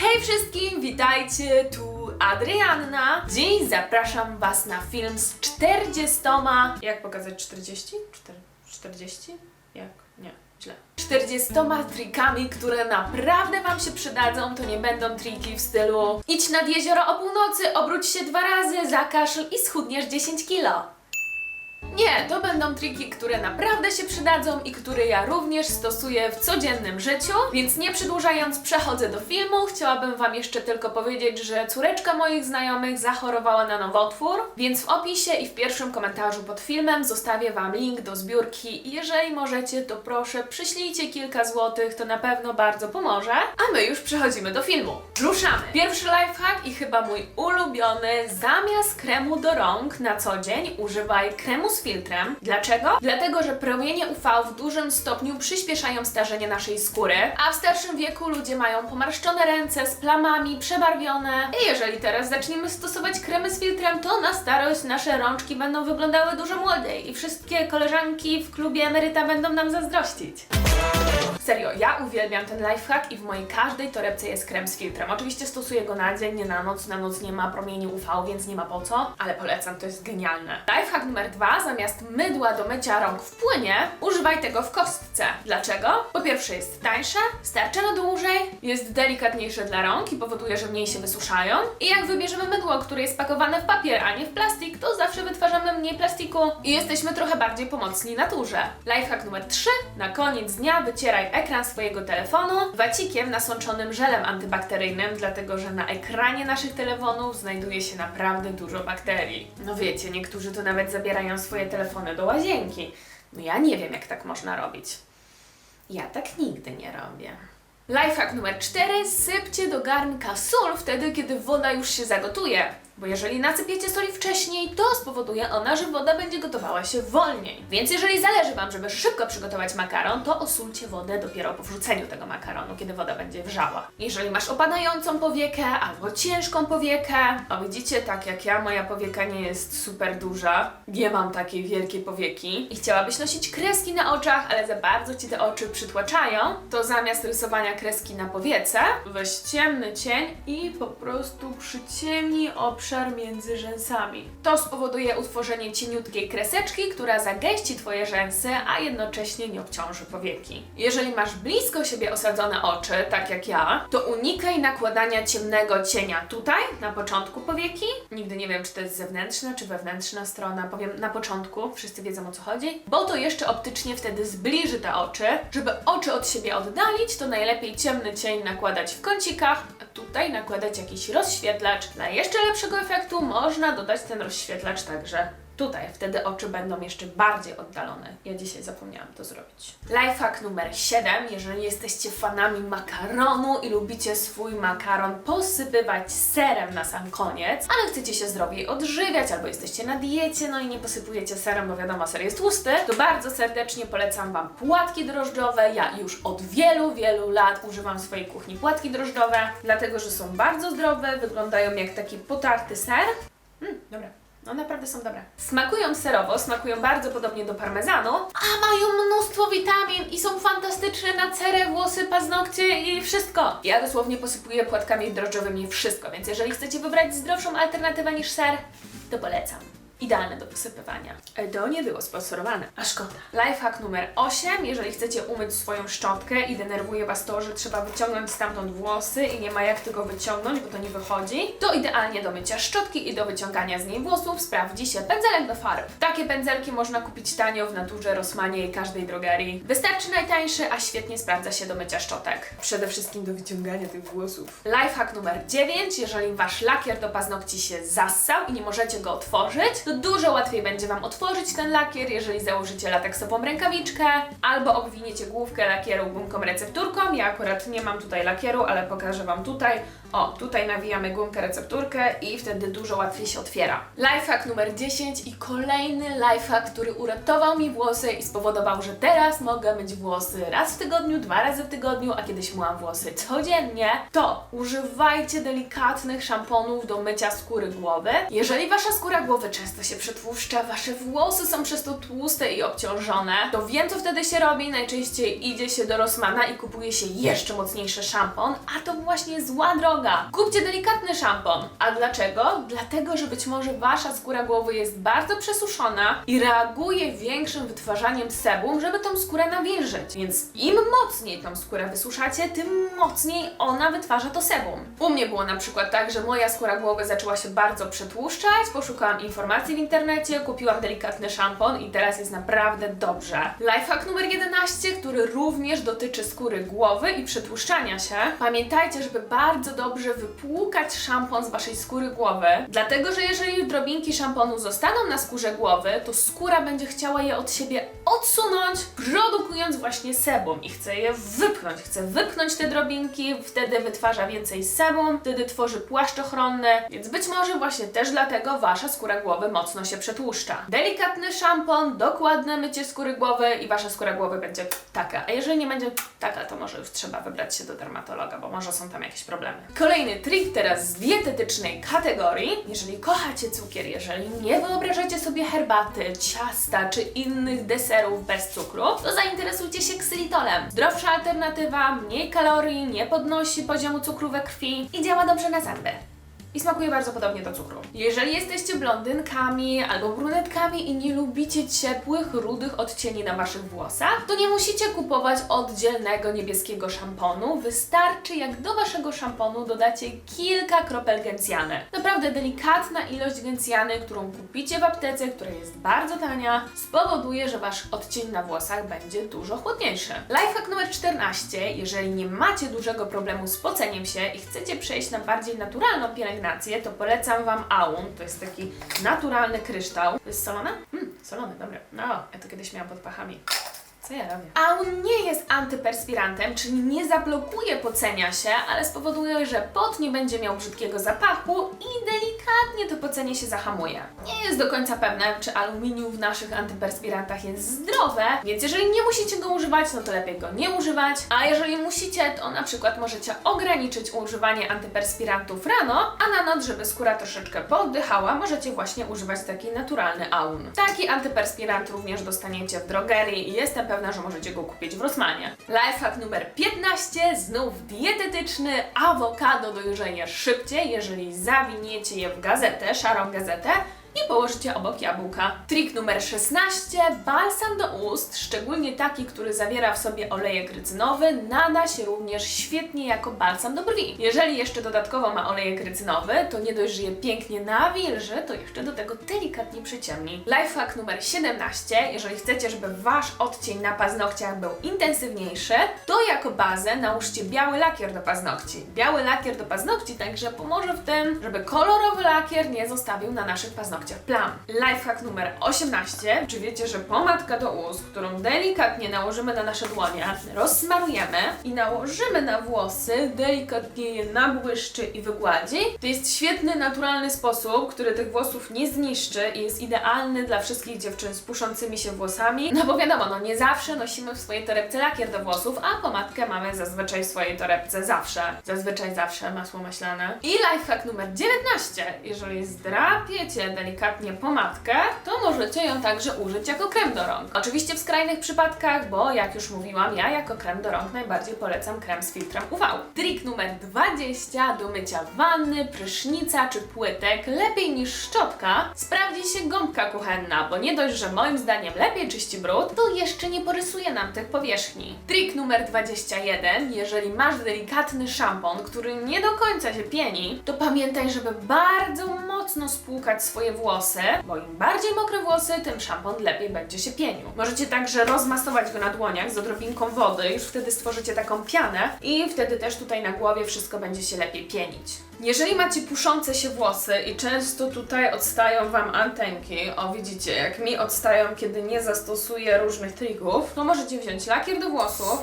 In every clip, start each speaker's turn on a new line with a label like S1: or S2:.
S1: Hej wszystkim, witajcie, tu Adrianna. Dziś zapraszam Was na film z 40. Jak pokazać 40? Czter- 40? Jak? Nie, źle. 40 trikami, które naprawdę Wam się przydadzą. To nie będą triki w stylu idź nad jezioro o północy, obróć się dwa razy, zakaszel i schudniesz 10 kilo. Nie, to będą triki, które naprawdę się przydadzą i które ja również stosuję w codziennym życiu, więc nie przedłużając, przechodzę do filmu. Chciałabym Wam jeszcze tylko powiedzieć, że córeczka moich znajomych zachorowała na nowotwór, więc w opisie i w pierwszym komentarzu pod filmem zostawię Wam link do zbiórki. Jeżeli możecie, to proszę przyślijcie kilka złotych, to na pewno bardzo pomoże. A my już przechodzimy do filmu. Ruszamy! Pierwszy lifehack i chyba mój ulubiony, zamiast kremu do rąk na co dzień używaj kremu z filtrem. Dlaczego? Dlatego, że promienie UV w dużym stopniu przyspieszają starzenie naszej skóry, a w starszym wieku ludzie mają pomarszczone ręce z plamami, przebarwione. I jeżeli teraz zaczniemy stosować kremy z filtrem, to na starość nasze rączki będą wyglądały dużo młodej i wszystkie koleżanki w klubie emeryta będą nam zazdrościć. Serio, ja uwielbiam ten lifehack i w mojej każdej torebce jest krem z filtrem. Oczywiście stosuję go na dzień, nie na noc. Na noc nie ma promieni UV, więc nie ma po co, ale polecam, to jest genialne. Lifehack numer dwa, zamiast mydła do mycia rąk w płynie, używaj tego w kostce. Dlaczego? Po pierwsze jest tańsze, starczy na dłużej, jest delikatniejsze dla rąk i powoduje, że mniej się wysuszają. I jak wybierzemy mydło, które jest pakowane w papier, a nie w plastik, to zawsze wytwarzamy mniej plastiku i jesteśmy trochę bardziej pomocni naturze. Lifehack numer 3. Na koniec dnia wycieraj ekran swojego telefonu wacikiem nasączonym żelem antybakteryjnym, dlatego że na ekranie naszych telefonów znajduje się naprawdę dużo bakterii. No wiecie, niektórzy to nawet zabierają swoje telefony do łazienki. No ja nie wiem, jak tak można robić. Ja tak nigdy nie robię. Lifehack numer 4. Sypcie do garnka sól wtedy, kiedy woda już się zagotuje. Bo jeżeli nasypiecie soli wcześniej, to spowoduje ona, że woda będzie gotowała się wolniej. Więc jeżeli zależy Wam, żeby szybko przygotować makaron, to osulcie wodę dopiero po wrzuceniu tego makaronu, kiedy woda będzie wrzała. Jeżeli masz opadającą powiekę albo ciężką powiekę, a widzicie, tak jak ja, moja powieka nie jest super duża, nie mam takiej wielkiej powieki i chciałabyś nosić kreski na oczach, ale za bardzo Ci te oczy przytłaczają, to zamiast rysowania kreski na powiece, weź ciemny cień i po prostu przyciemnij obszar między rzęsami. To spowoduje utworzenie cieniutkiej kreseczki, która zagęści Twoje rzęsy, a jednocześnie nie obciąży powieki. Jeżeli masz blisko siebie osadzone oczy, tak jak ja, to unikaj nakładania ciemnego cienia tutaj, na początku powieki. Nigdy nie wiem, czy to jest zewnętrzna, czy wewnętrzna strona. Powiem na początku, wszyscy wiedzą o co chodzi, bo to jeszcze optycznie wtedy zbliży te oczy. Żeby oczy od siebie oddalić, to najlepiej ciemny cień nakładać w kącikach, a tutaj nakładać jakiś rozświetlacz. Dla jeszcze lepszego efektu można dodać ten rozświetlacz także tutaj. Wtedy oczy będą jeszcze bardziej oddalone. Ja dzisiaj zapomniałam to zrobić. Lifehack numer 7. Jeżeli jesteście fanami makaronu i lubicie swój makaron posypywać serem na sam koniec, ale chcecie się zdrowiej odżywiać albo jesteście na diecie, no i nie posypujecie serem, bo wiadomo, ser jest tłusty, to bardzo serdecznie polecam Wam płatki drożdżowe. Ja już od wielu, wielu lat używam w swojej kuchni płatki drożdżowe, dlatego że są bardzo zdrowe, wyglądają jak taki potarty ser. Mm, dobra. No naprawdę są dobre. Smakują serowo, smakują bardzo podobnie do parmezanu, a mają mnóstwo witamin i są fantastyczne na cerę, włosy, paznokcie i wszystko. Ja dosłownie posypuję płatkami drożdżowymi wszystko, więc jeżeli chcecie wybrać zdrowszą alternatywę niż ser, to polecam. Idealne do posypywania. E, To nie było sponsorowane, a szkoda. Lifehack numer 8. Jeżeli chcecie umyć swoją szczotkę i denerwuje Was to, że trzeba wyciągnąć stamtąd włosy i nie ma jak tego wyciągnąć, bo to nie wychodzi, to idealnie do mycia szczotki i do wyciągania z niej włosów sprawdzi się pędzelek do farb. Takie pędzelki można kupić tanio w naturze, Rosmanie i każdej drogerii. Wystarczy najtańszy, a świetnie sprawdza się do mycia szczotek. Przede wszystkim do wyciągania tych włosów. Lifehack numer 9. Jeżeli Wasz lakier do paznokci się zassał i nie możecie go otworzyć, to dużo łatwiej będzie Wam otworzyć ten lakier, jeżeli założycie lateksową rękawiczkę albo obwiniecie główkę lakieru gumką recepturką. Ja akurat nie mam tutaj lakieru, ale pokażę Wam tutaj. O, tutaj nawijamy gumkę recepturkę i wtedy dużo łatwiej się otwiera. Lifehack numer 10 i kolejny lifehack, który uratował mi włosy i spowodował, że teraz mogę myć włosy raz w tygodniu, dwa razy w tygodniu, a kiedyś myłam włosy codziennie, to używajcie delikatnych szamponów do mycia skóry głowy. Jeżeli Wasza skóra głowy często to się przetłuszcza, wasze włosy są przez to tłuste i obciążone. To wiem, co wtedy się robi. Najczęściej idzie się do Rossmana i kupuje się jeszcze mocniejszy szampon, a to właśnie zła droga. Kupcie delikatny szampon. A dlaczego? Dlatego, że być może wasza skóra głowy jest bardzo przesuszona i reaguje większym wytwarzaniem sebum, żeby tą skórę nawilżyć. Więc im mocniej tą skórę wysuszacie, tym mocniej ona wytwarza to sebum. U mnie było na przykład tak, że moja skóra głowy zaczęła się bardzo przetłuszczać, poszukałam informacji w internecie, kupiłam delikatny szampon i teraz jest naprawdę dobrze. Lifehack numer 11, który również dotyczy skóry głowy i przetłuszczania się. Pamiętajcie, żeby bardzo dobrze wypłukać szampon z waszej skóry głowy, dlatego że jeżeli drobinki szamponu zostaną na skórze głowy, to skóra będzie chciała je od siebie odsunąć, produkując właśnie sebum i chce je wypchnąć. Chce wypchnąć te drobinki, wtedy wytwarza więcej sebum, wtedy tworzy płaszcz ochronny, więc być może właśnie też dlatego wasza skóra głowy mocno się przetłuszcza. Delikatny szampon, dokładne mycie skóry głowy i wasza skóra głowy będzie taka. A jeżeli nie będzie taka, to może już trzeba wybrać się do dermatologa, bo może są tam jakieś problemy. Kolejny trik teraz z dietetycznej kategorii. Jeżeli kochacie cukier, jeżeli nie wyobrażacie sobie herbaty, ciasta czy innych deserów bez cukru, to zainteresujcie się ksylitolem. Zdrowsza alternatywa, mniej kalorii, nie podnosi poziomu cukru we krwi i działa dobrze na zęby. I smakuje bardzo podobnie do cukru. Jeżeli jesteście blondynkami albo brunetkami i nie lubicie ciepłych, rudych odcieni na waszych włosach, to nie musicie kupować oddzielnego niebieskiego szamponu. Wystarczy, jak do waszego szamponu dodacie kilka kropel gencjany. Naprawdę delikatna ilość gencjany, którą kupicie w aptece, która jest bardzo tania, spowoduje, że wasz odcień na włosach będzie dużo chłodniejszy. Lifehack numer 14. Jeżeli nie macie dużego problemu z poceniem się i chcecie przejść na bardziej naturalną pielęgnację, to polecam Wam Aum. To jest taki naturalny kryształ. To jest solone? Mm, solone, dobra. No, ja to kiedyś miałam pod pachami. Co ja robię? Aum nie jest antyperspirantem, czyli nie zablokuje pocenia się, ale spowoduje, że pot nie będzie miał brzydkiego zapachu i delikatnie to pocenie się zahamuje. Nie jest do końca pewne, czy aluminium w naszych antyperspirantach jest zdrowe, więc jeżeli nie musicie go używać, no to lepiej go nie używać, a jeżeli musicie, to na przykład możecie ograniczyć używanie antyperspirantów rano, a na noc, żeby skóra troszeczkę pooddychała, możecie właśnie używać taki naturalny aun. Taki antyperspirant również dostaniecie w drogerii i jestem pewna, że możecie go kupić w Rossmanie. Lifehack numer 15, znów dietetyczny, awokado dojrzeje szybciej, jeżeli zawiniecie je w gazetę, szarą gazetę, i położycie obok jabłka. Trik numer 16. Balsam do ust, szczególnie taki, który zawiera w sobie olejek rycynowy, nada się również świetnie jako balsam do brwi. Jeżeli jeszcze dodatkowo ma olejek rycynowy, to nie dość, że je pięknie nawilży, to jeszcze do tego delikatnie przyciemni. Lifehack numer 17. Jeżeli chcecie, żeby Wasz odcień na paznokciach był intensywniejszy, to jako bazę nałóżcie biały lakier do paznokci. Biały lakier do paznokci także pomoże w tym, żeby kolorowy lakier nie zostawił na naszych paznokciach plam. Lifehack numer 18. Czy wiecie, że pomadka do ust, którą delikatnie nałożymy na nasze dłonie, rozsmarujemy i nałożymy na włosy, delikatnie je nabłyszczy i wygładzi? To jest świetny, naturalny sposób, który tych włosów nie zniszczy i jest idealny dla wszystkich dziewczyn z puszącymi się włosami. No bo wiadomo, no nie zawsze nosimy w swojej torebce lakier do włosów, a pomadkę mamy zazwyczaj w swojej torebce zawsze. Zazwyczaj zawsze masło maślane. I lifehack numer 19. Jeżeli zdrapiecie delikatnie pomadkę, to możecie ją także użyć jako krem do rąk. Oczywiście w skrajnych przypadkach, bo jak już mówiłam, ja jako krem do rąk najbardziej polecam krem z filtrem UV. Trik numer 20 do mycia wanny, prysznica czy płytek lepiej niż szczotka sprawdzi się gąbka kuchenna, bo nie dość, że moim zdaniem lepiej czyści brud, to jeszcze nie porysuje nam tych powierzchni. Trik numer 21. Jeżeli masz delikatny szampon, który nie do końca się pieni, to pamiętaj, żeby bardzo mocno spłukać swoje włosy, bo im bardziej mokre włosy, tym szampon lepiej będzie się pienił. Możecie także rozmasować go na dłoniach z odrobinką wody, już wtedy stworzycie taką pianę i wtedy też tutaj na głowie wszystko będzie się lepiej pienić. Jeżeli macie puszące się włosy i często tutaj odstają Wam antenki, o widzicie, jak mi odstają, kiedy nie zastosuję różnych trików, to możecie wziąć lakier do włosów,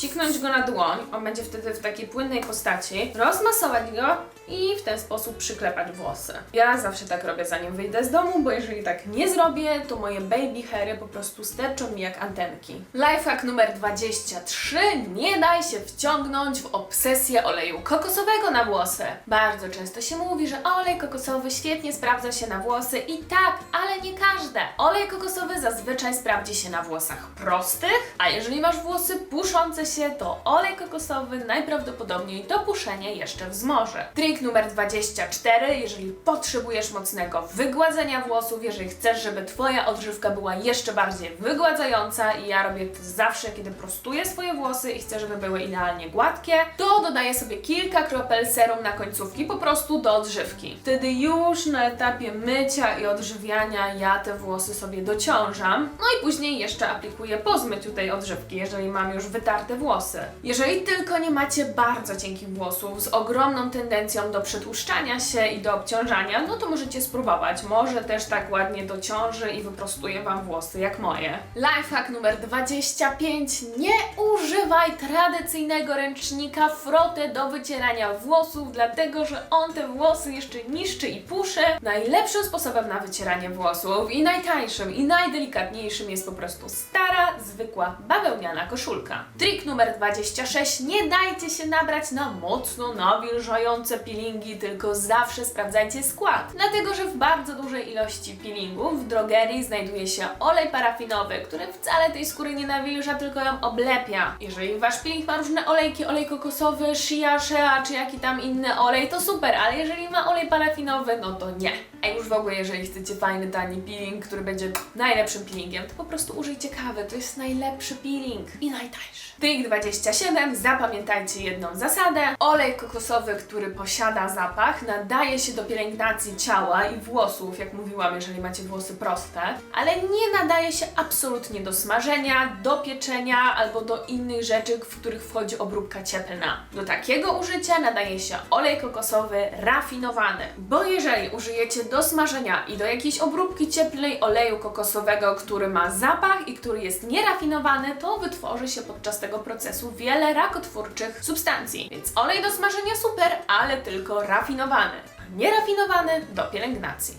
S1: siknąć go na dłoń, on będzie wtedy w takiej płynnej postaci, rozmasować go i w ten sposób przyklepać włosy. Ja zawsze tak robię zanim wyjdę z domu, bo jeżeli tak nie zrobię, to moje baby hairy po prostu sterczą mi jak antenki. Lifehack numer 23. Nie daj się wciągnąć w obsesję oleju kokosowego na włosy. Bardzo często się mówi, że olej kokosowy świetnie sprawdza się na włosy i tak, ale nie każde. Olej kokosowy zazwyczaj sprawdzi się na włosach prostych, a jeżeli masz włosy puszące to olej kokosowy najprawdopodobniej to puszenie jeszcze wzmoże. Trik numer 24. Jeżeli potrzebujesz mocnego wygładzenia włosów, jeżeli chcesz, żeby Twoja odżywka była jeszcze bardziej wygładzająca i ja robię to zawsze, kiedy prostuję swoje włosy i chcę, żeby były idealnie gładkie, to dodaję sobie kilka kropel serum na końcówki po prostu do odżywki. Wtedy już na etapie mycia i odżywiania ja te włosy sobie dociążam, no i później jeszcze aplikuję po zmyciu tej odżywki, jeżeli mam już wytarte włosy. Jeżeli tylko nie macie bardzo cienkich włosów z ogromną tendencją do przetłuszczania się i do obciążania, no to możecie spróbować. Może też tak ładnie dociąży i wyprostuje Wam włosy jak moje. Lifehack numer 25. Nie używaj tradycyjnego ręcznika frotę do wycierania włosów, dlatego że on te włosy jeszcze niszczy i puszy. Najlepszym sposobem na wycieranie włosów i najtańszym i najdelikatniejszym jest po prostu stara, zwykła bawełniana koszulka. Trik numer 26. Nie dajcie się nabrać na mocno nawilżające peelingi, tylko zawsze sprawdzajcie skład. Dlatego, że w bardzo dużej ilości peelingów w drogerii znajduje się olej parafinowy, który wcale tej skóry nie nawilża, tylko ją oblepia. Jeżeli wasz peeling ma różne olejki, olej kokosowy, shea, shea czy jaki tam inny olej, to super, ale jeżeli ma olej parafinowy, no to nie. A już w ogóle, jeżeli chcecie fajny, tani peeling, który będzie najlepszym peelingiem, to po prostu użyjcie kawy. To jest najlepszy peeling i najtańszy. Trik 27. Zapamiętajcie jedną zasadę. Olej kokosowy, który posiada zapach, nadaje się do pielęgnacji ciała i włosów, jak mówiłam, jeżeli macie włosy proste, ale nie nadaje się absolutnie do smażenia, do pieczenia albo do innych rzeczy, w których wchodzi obróbka cieplna. Do takiego użycia nadaje się olej kokosowy rafinowany, bo jeżeli użyjecie do smażenia i do jakiejś obróbki cieplnej oleju kokosowego, który ma zapach i który jest nierafinowany, to wytworzy się podczas tego procesu wiele rakotwórczych substancji. Więc olej do smażenia super, ale tylko rafinowany, a nierafinowany do pielęgnacji.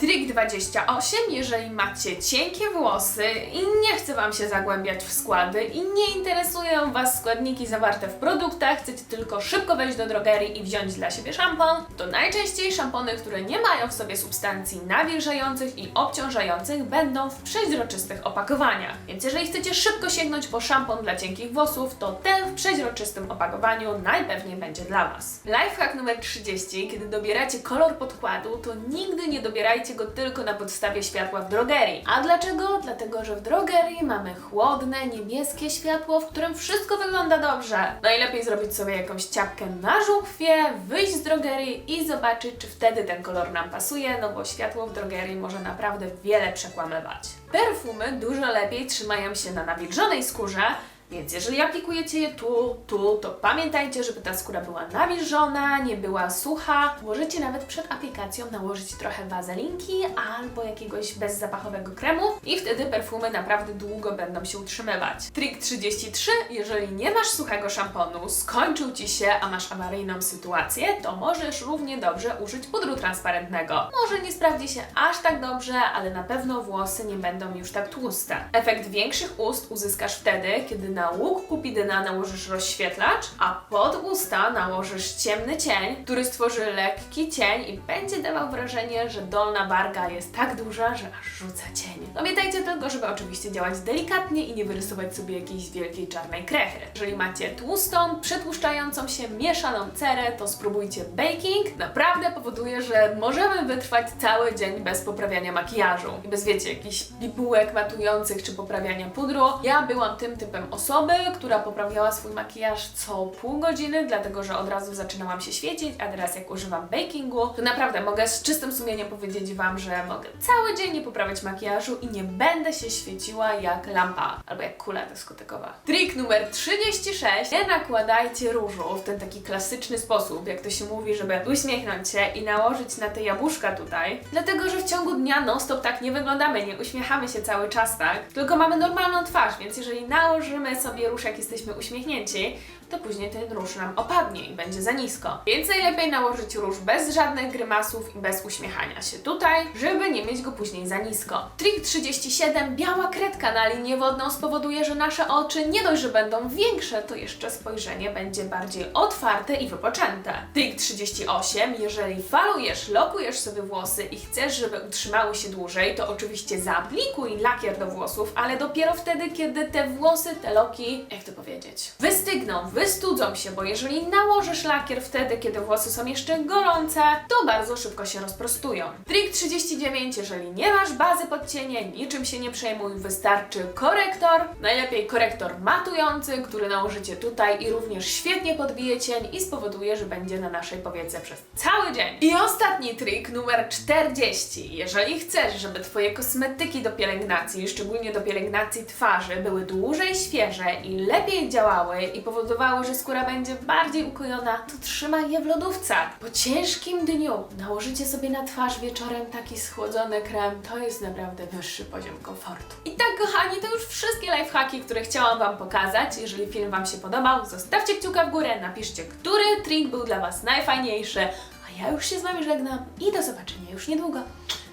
S1: Trik 28. Jeżeli macie cienkie włosy i nie chce Wam się zagłębiać w składy i nie interesują Was składniki zawarte w produktach, chcecie tylko szybko wejść do drogerii i wziąć dla siebie szampon, to najczęściej szampony, które nie mają w sobie substancji nawilżających i obciążających, będą w przeźroczystych opakowaniach. Więc jeżeli chcecie szybko sięgnąć po szampon dla cienkich włosów, to ten w przeźroczystym opakowaniu najpewniej będzie dla Was. Lifehack numer 30. Kiedy dobieracie kolor podkładu, to nigdy nie dobierajcie go tylko na podstawie światła w drogerii. A dlaczego? Dlatego, że w drogerii mamy chłodne, niebieskie światło, w którym wszystko wygląda dobrze. Najlepiej zrobić sobie jakąś ciapkę na żuchwie, wyjść z drogerii i zobaczyć, czy wtedy ten kolor nam pasuje, no bo światło w drogerii może naprawdę wiele przekłamywać. Perfumy dużo lepiej trzymają się na nawilżonej skórze, więc jeżeli aplikujecie je tu, tu, to pamiętajcie, żeby ta skóra była nawilżona, nie była sucha. Możecie nawet przed aplikacją nałożyć trochę wazelinki albo jakiegoś bezzapachowego kremu i wtedy perfumy naprawdę długo będą się utrzymywać. Trik 33. Jeżeli nie masz suchego szamponu, skończył Ci się, a masz awaryjną sytuację, to możesz równie dobrze użyć pudru transparentnego. Może nie sprawdzi się aż tak dobrze, ale na pewno włosy nie będą już tak tłuste. Efekt większych ust uzyskasz wtedy, kiedy na łuk kupidyna nałożysz rozświetlacz, a pod usta nałożysz ciemny cień, który stworzy lekki cień i będzie dawał wrażenie, że dolna warga jest tak duża, że aż rzuca cień. Pamiętajcie tylko, żeby oczywiście działać delikatnie i nie wyrysować sobie jakiejś wielkiej czarnej krechy. Jeżeli macie tłustą, przetłuszczającą się, mieszaną cerę, to spróbujcie baking. Naprawdę powoduje, że możemy wytrwać cały dzień bez poprawiania makijażu i bez, wiecie, jakichś bibułek matujących czy poprawiania pudru. Ja byłam tym typem osoby, która poprawiała swój makijaż co pół godziny, dlatego że od razu zaczynałam się świecić, a teraz jak używam bakingu, to naprawdę mogę z czystym sumieniem powiedzieć Wam, że mogę cały dzień nie poprawiać makijażu i nie będę się świeciła jak lampa albo jak kula dyskotekowa. Trik numer 36. Nie nakładajcie różu w ten taki klasyczny sposób, jak to się mówi, żeby uśmiechnąć się i nałożyć na te jabłuszka tutaj, dlatego że w ciągu dnia non-stop tak nie wyglądamy, nie uśmiechamy się cały czas tak, tylko mamy normalną twarz, więc jeżeli nałożymy sobie róż, jak jesteśmy uśmiechnięci, to później ten róż nam opadnie i będzie za nisko. Więc najlepiej nałożyć róż bez żadnych grymasów i bez uśmiechania się tutaj, żeby nie mieć go później za nisko. Trik 37. Biała kredka na linię wodną spowoduje, że nasze oczy nie dość, że będą większe, to jeszcze spojrzenie będzie bardziej otwarte i wypoczęte. Trik 38. Jeżeli falujesz, lokujesz sobie włosy i chcesz, żeby utrzymały się dłużej, to oczywiście zaaplikuj lakier do włosów, ale dopiero wtedy, kiedy te włosy, te loki, jak to powiedzieć, wystygną, wystudzą się, bo jeżeli nałożysz lakier wtedy, kiedy włosy są jeszcze gorące, to bardzo szybko się rozprostują. Trik 39. Jeżeli nie masz bazy pod cienie, niczym się nie przejmuj, wystarczy korektor, najlepiej korektor matujący, który nałożycie tutaj i również świetnie podbije cień i spowoduje, że będzie na naszej powiece przez cały dzień. I ostatni trik numer 40. Jeżeli chcesz, żeby Twoje kosmetyki do pielęgnacji, szczególnie do pielęgnacji twarzy, były dłużej świeże i lepiej działały i powodowały, że skóra będzie bardziej ukojona, to trzymaj je w lodówce. Po ciężkim dniu nałożycie sobie na twarz wieczorem taki schłodzony krem, to jest naprawdę wyższy poziom komfortu. I tak, kochani, to już wszystkie lifehacki, które chciałam Wam pokazać. Jeżeli film Wam się podobał, zostawcie kciuka w górę, napiszcie, który trik był dla Was najfajniejszy. A ja już się z Wami żegnam i do zobaczenia już niedługo.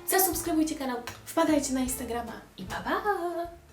S1: Zasubskrybujcie kanał, wpadajcie na Instagrama i pa pa!